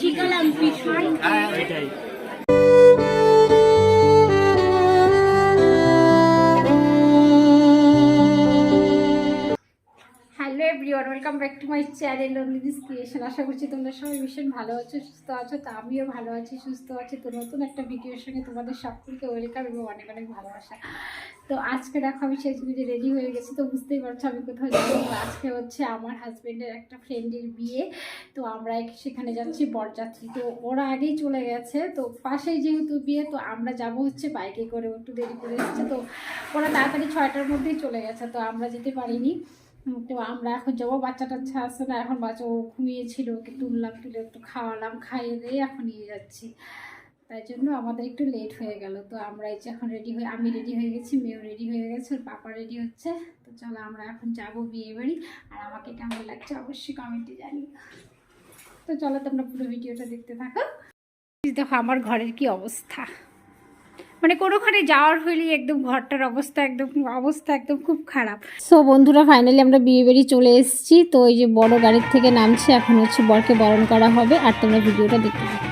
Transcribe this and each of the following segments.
শিখালাম ভীষণ এটাই। Welcome back to my channel Nandini's creation আশা করছি তোমরা সবাই ভীষণ ভালো আছো, সুস্থ আছো, তো আমিও ভালো আছি, সুস্থ আছি। তো নতুন একটা ভিডিওর সঙ্গে তোমাদের সকলকে ওয়েলকাম এবং অনেক অনেক ভালোবাসা। তো আজকে দেখো আমি ভিডিও রেডি হয়ে গেছি, তো বুঝতেই পারছ আমি কোথাও যাব। আজকে হচ্ছে আমার হাজব্যান্ডের একটা ফ্রেন্ডের বিয়ে, তো আমরা সেখানে যাচ্ছি বরযাত্রী। তো ওরা আগেই চলে গেছে, তো পাশেই যেহেতু বিয়ে, তো আমরা যাব হচ্ছে বাইকে করে, একটু দেরি করে এসেছে। তো ওরা তাড়াতাড়ি ছয়টার মধ্যেই চলে গেছে, তো আমরা যেতে পারিনি। তো আমরা এখন যাব বাচ্চা টাচ্চা আসছে না, এখন বাচ্চা ও ঘুমিয়েছিল, ওকে তুললাম, তুলে একটু খাওয়ালাম, খাইয়ে দিয়ে এখন নিয়ে যাচ্ছি। তাই জন্য আমাদের একটু লেট হয়ে গেল, তো আমরা এই যে এখন রেডি হয়ে, আমি রেডি হয়ে গেছি, মেয়েও রেডি হয়ে গেছে, ওর পাপা রেডি হচ্ছে, তো চলো আমরা এখন যাব বিয়ে বাড়ি, আর আমাকে কেমন লাগছে অবশ্যই কমেন্টে জানি তো চলো তোমরা পুরো ভিডিওটা দেখতে থাকো। দেখো আমার ঘরের কি অবস্থা। মানে কোনো ঘরে যাওয়ার হলেই একদম ঘরটার অবস্থা, একদম অবস্থা একদম খুব খারাপ। সো বন্ধুরা ফাইনালি আমরা বিয়ে বাড়ি চলে এসেছি। তো এই যে বড় গাড়ির থেকে নামছি, এখন হচ্ছে বরকে বরণ করা হবে। আর তোমরা ভিডিওটা দেখতে থাকো।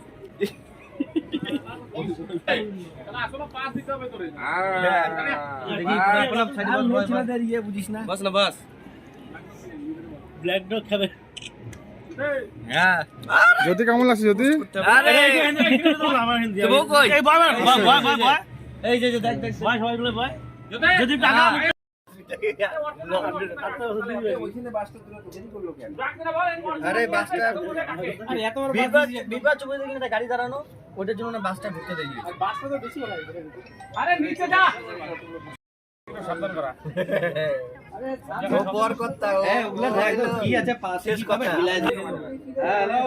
বাস। না। বাস ব্ল্যাক ডগ খাবে। হ্যাঁ। যদি কেমন লাগছে যদি? এই যে দেখ দেখ। সবাই বলে যদি টাকা। আরে বাসটা আরে এত বড় বিপদ বিপদ চুপ করে গাড়ি দাঁড়ানো ওটার জন্য না বাসটা ও পর কথা ও কি আছে পাশে হ্যালো।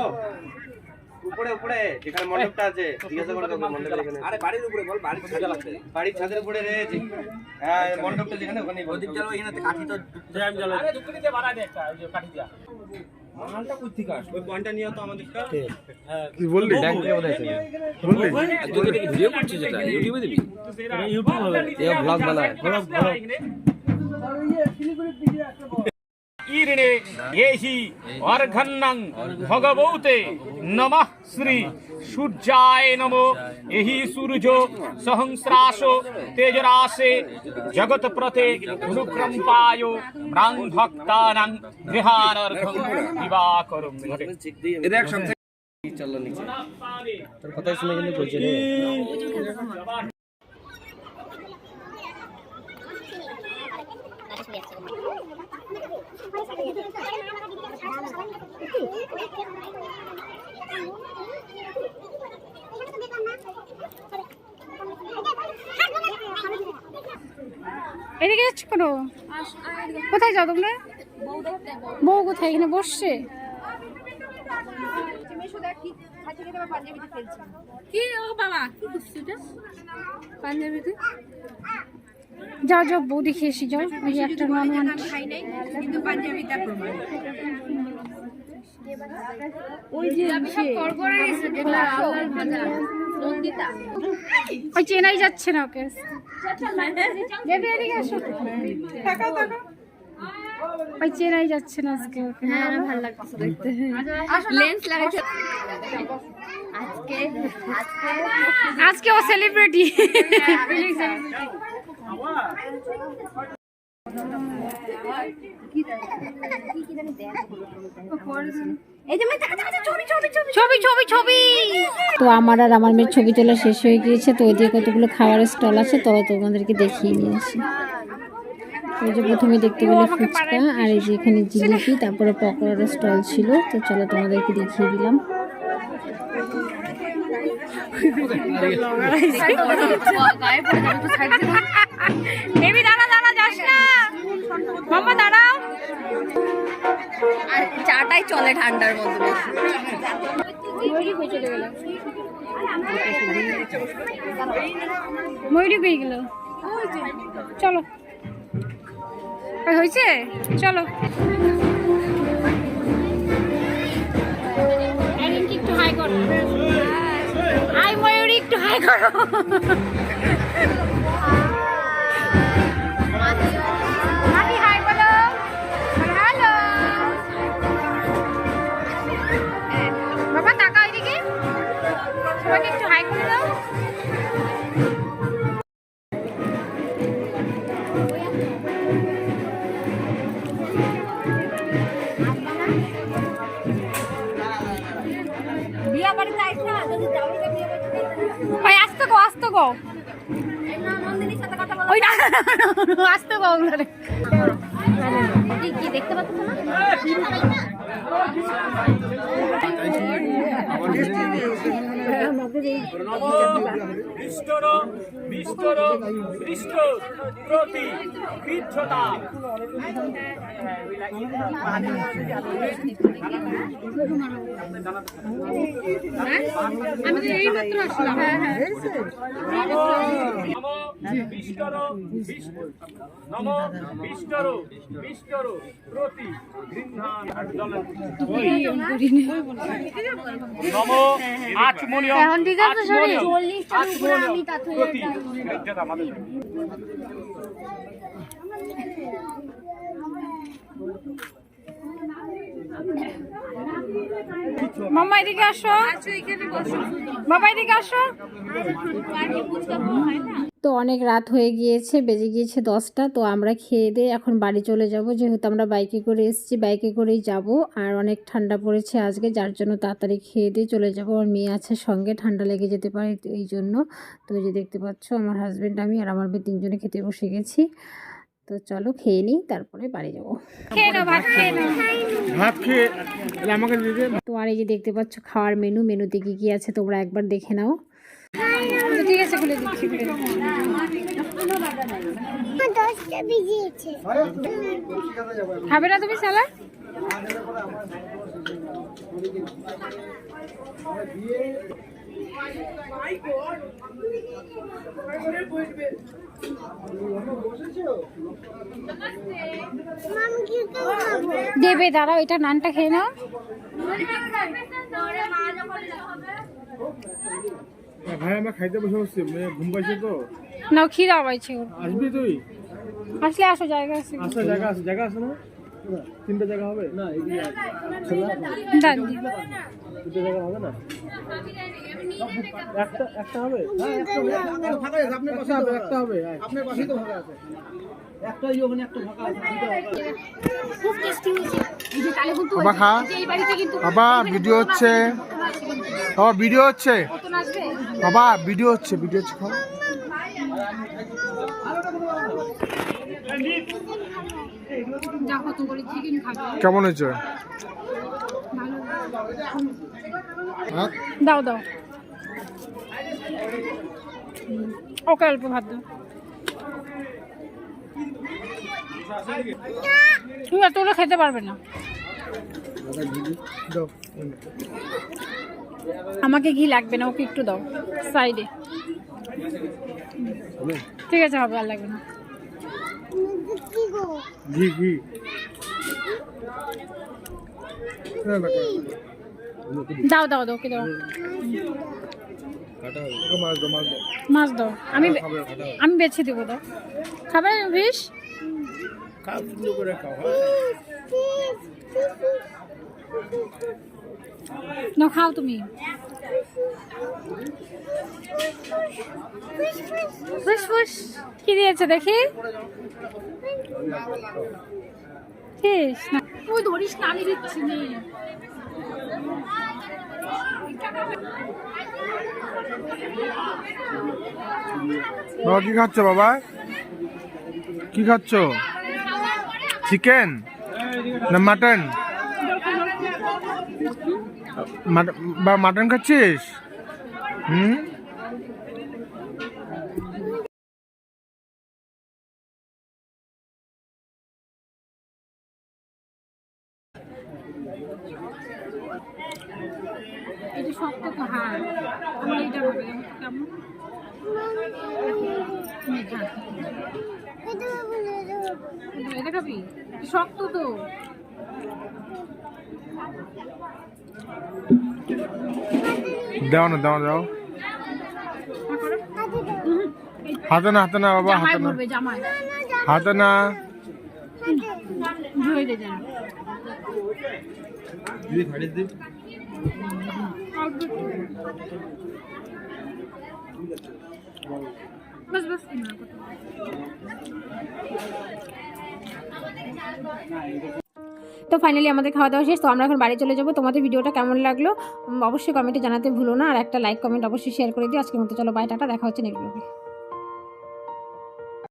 উপরে উপরে যেখানে মণ্ডপটা আছে জিজ্ঞাসা করে মণ্ডপের এখানে আরে বাড়ির উপরে বল বাড়ির ছাদে লাগছে বাড়ির ছাদের উপরে রে হ্যাঁ মণ্ডপটা যেখানে ওখানে ওদিক চলো এখানে কাঠি তো জ্যাম জ্বালা আরে বাড়া দে একটা ওই যে কাটি দিয়া। মালটা কই থেকে আসবে ওই পয়েন্টটা নিয়ে তো আমাদের কি? বললি ব্যাংক থেকে বোধহয় এসেছে। বললি? তুই কি দেখি ভিডিও করছিস ইউটিউবে দিবি ইউটিউব ব্লগ বানায় কীর্ণে এহি অর্ঘন্নং ভগবৌতে নমঃ শ্রী সূর্যায় নমো এহি সূর্য সহংস্রাস তেজরাসে জগৎ প্রতে অনুকম্পায় প্রাণ ভক্তানাং গৃহানর্ঘং দিবাকরম এটা চলো নিচে তোর শুনে কিন্তু বুঝে এদিকে যাচ্ছ কোনো? কোথায় যাও তোমরা? বউ কোথায়? এখানে বসছে? কি ও বাবা? কি পাঞ্জাবিতে? যাও যাও বৌদি খেয়ে এসি যাও। ওই যে একটা নন ওয়ান ওই চেনাই যাচ্ছে না ওকে। বেবি এদিকে আসো। ওই চেনাই যাচ্ছে না আজকে ওকে। হ্যাঁ ভালো লাগছে দেখতে। লেন্স লাগাইছে? আজকে আজকে আজকে ও সেলিব্রিটি এই যে মেয়ে দেখা দেখা ছবি ছবি ছবি ছবি। ছবি ছবি তো আমার আর আমার মেয়ের ছবি তোলা শেষ হয়ে গিয়েছে তো ওই দিকে কতগুলো খাবারের স্টল আছে তো তোমাদেরকে দেখিয়ে নিয়ে আসি। ওই যে প্রথমে দেখতে পেলে ফুচকা আর এই যে এখানে জিলিপি তারপরে পকোড়ার স্টল ছিল তো চলো তোমাদেরকে দেখিয়ে দিলাম। বেবি দাঁড়া দাঁড়া যাস না। মাম্মা দাঁড়াও। আর চাটাই চলে ঠান্ডার মধ্যে ময়ূরী গেল? চলো। হয়েছে? চলো। ময়ূরী একটু হাই করো কি দেখতে পাচ্ছ আমি তো এই মাত্র আসলাম। হ্যাঁ হ্যাঁ। বিষ্টর নম বিষ্টর বিষ্টর প্রতি নম আচমনিয়ম আচমনিয়ম প্রতি আমাদের। মাম্মা এদিকে আসো। বাবা এদিকে আসো। তো অনেক রাত হয়ে গিয়েছে, বেজে গিয়েছে দশটা, তো আমরা খেয়ে দিয়ে এখন বাড়ি চলে যাব। যেহেতু আমরা বাইকে করে এসেছি, বাইকে করেই যাব, আর অনেক ঠান্ডা পড়েছে আজকে, যার জন্য তাড়াতাড়ি খেয়ে দিয়ে চলে যাব। আর মেয়ে আছে সঙ্গে, ঠান্ডা লেগে যেতে পারে এই জন্য। তো যে দেখতে পাচ্ছ, আমার হাজব্যান্ড আমি আর আমার মেয়ে তিনজনে খেতে বসে গেছি। তো চলো খেয়ে নিই তারপরে বাড়ি যাব। তো আর এই যে দেখতে পাচ্ছ খাওয়ার মেনু মেনুতে কি কি আছে তোমরা একবার দেখে নাও। আচ্ছা, ঠিক আছে খুলে দিচ্ছি। খুলে দিচ্ছি। খাবে না তুমি সালা দেবে দাঁড়াও এটা নানটা খেয়ে নাও। ভাই আমরা খাইতে বসে বসছি ঘুম পাইছে তো। না খিদা পাইছে আসবি তুই? আসলে আসো জায়গা আছে। আসলে জায়গা আছে জায়গা আছে না? তিনটা জায়গা হবে? না দাঁড় জায়গা হবে না? একটা একটা হবে? হ্যাঁ, একটা হবে। আপনার পাশেই তো ফাঁকা আছে। একটাই ওখানে একটা ফাঁকা আছে দুটো ফাঁকা আছে। বাবা ভিডিও হচ্ছে। বাবা ভিডিও হচ্ছে। বাবা ভিডিও হচ্ছে ভিডিও হচ্ছে যা কত করে চিকেন খাবে। কেমন হয়েছে? হ্যাঁ? দাও দাও। ওকে অল্প ভাত দাও। তুমি এতগুলো খেতে পারবে না। আমাকে ঘি লাগবে না ওকে একটু দাও। সাইডে ঠিক আছে হবে আর লাগবে না। ঘি ঘি। দাও দাও দাও ওকে দাও। মাছ দাও মাছ দাও। মাছ দাও। আমি আমি বেছে দেবো দাও। খাবে বিষ খাও সুন্দর করে খাও না খাও তুমি। কি দিয়েছে দেখি? তুই ধরিস না আমি দিচ্ছি বাবা কি খাচ্ছ বাবা? কি খাচ্ছ? চিকেন না মাটন? বা মাটন খাচ্ছিস? হুম? এটা শক্ত তো হ্যাঁ। এইটা হবে কেমন? এটা খাবি? শক্ত তো। দাও না দাও দাও। হাতে না হাতে না বাবা হাতে না। হাতে না। তো ফাইনালি আমাদের খাওয়া দাওয়া শেষ, তো আমরা এখন বাড়ি চলে যাব। তোমাদের ভিডিওটা কেমন লাগল? অবশ্যই কমেন্টে জানাতে ভুলো না। আর একটা লাইক কমেন্ট অবশ্যই শেয়ার করে দিও। আজকের মতো চলো বাই টাটা। দেখা হচ্ছে নেক্সট